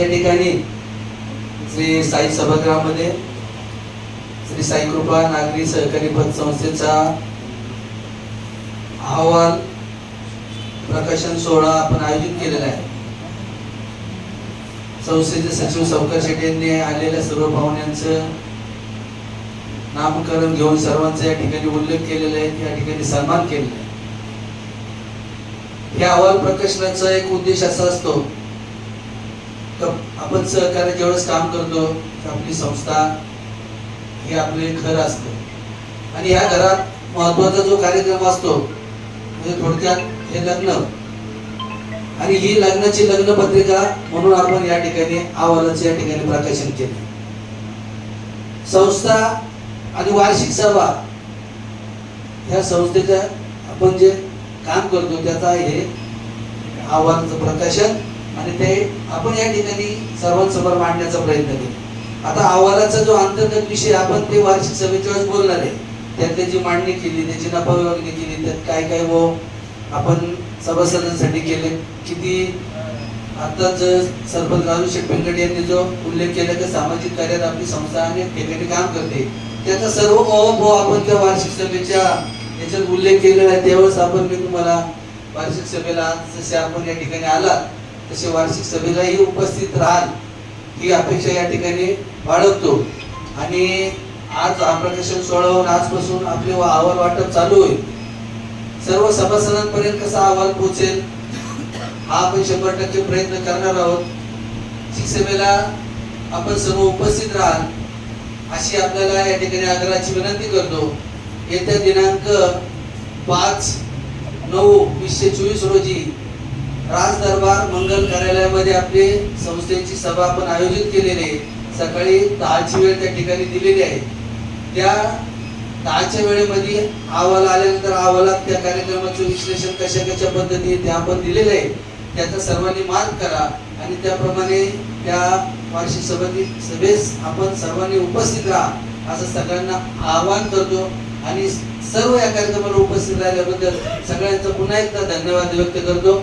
या ठिकाणी श्री साई सभागृहामध्ये श्री साई कृपा नागरी सहकारी पतसंस्थेचा अहवाल प्रकाशन सोहळा आपण आयोजित केलेला आहे. संस्थेचे सचिव सावकार शेटे यांनी आलेल्या सर्व पाहुण्यांचं नामकरण घेऊन सर्वांचा या ठिकाणी उल्लेख केलेला आहे या ठिकाणी सन्मान केलेला आहे. या अहवाल प्रकाशनाचा एक उद्देश असा असतो आपण सहकार्य जेवढंच काम करतो आपली संस्था हे आपले घर असतं. आणि ह्या घरात महत्त्वाचा जो कार्यक्रम असतो म्हणजे थोडक्यात हे लग्न. आणि ही लग्नाची लग्न पत्रिका म्हणून आपण या ठिकाणी अहवालाचं या ठिकाणी प्रकाशन केले. संस्था आणि वार्षिक सभा ह्या संस्थेच्या आपण जे काम करतो त्याचा हे अहवालाचं प्रकाशन. आणि ते आपण या ठिकाणी सर्वांसमोर मांडण्याचा प्रयत्न केला. आता अहवालाचा जो अंतर्गत विषय आपण ते वार्षिक सभेच्या बोलणार आहे. त्यात त्याची मांडणी केली त्याची नफा विभागणी केली त्यात काय काय व आपण सभासदांसाठी केले. किती आताच सरपंच राजू शेटपेंगड यांनी जो उल्लेख केला की सामाजिक कार्यात आपली संस्था अनेक ठिकाणी काम करते. त्याचा सर्व अहो आपण त्या वार्षिक सभेच्या याच्यात उल्लेख केलेला आहे. त्यावेळेस आपण मी तुम्हाला वार्षिक सभेला जसे आपण या ठिकाणी आला तसे वार्षिक सभेलाही उपस्थित राहाल ही अपेक्षा या ठिकाणी बाळगतो. आणि आज हा प्रकाशन सोहळा होऊन आजपासून आपले अहवाल वाटप चालू होईल. सर्व सभासदांपर्यंत कसा अहवाल पोहोचेल हा आपण शंभर टक्के प्रयत्न करणार आहोत. वार्षिक सभेला आपण सर्व उपस्थित राहाल अशी आपल्याला या ठिकाणी आग्रहाची विनंती करतो. येत्या दिनांक पाच नऊ वीसशे चोवीस रोजी राज दरबार मंगल कार्यालयामध्ये आपली संस्थेची सभा आपण आयोजित केलेली आहे. सकाळी दहाची वेळ त्या ठिकाणी दिलेली आहे. त्या दहाच्या वेळेमध्ये अहवाल आल्यानंतर अहवालात त्या कार्यक्रमाचं विश्लेषण कशा कशा पद्धती ते आपण दिलेलं आहे त्याचा सर्वांनी मान करा आणि त्याप्रमाणे त्या वार्षिक सभेतील सभेस आपण सर्वांनी उपस्थित राहा असं सगळ्यांना आवाहन करतो. आणि सर्व या कार्यक्रमाला उपस्थित राहिल्याबद्दल सगळ्यांचा पुन्हा एकदा धन्यवाद व्यक्त करतो.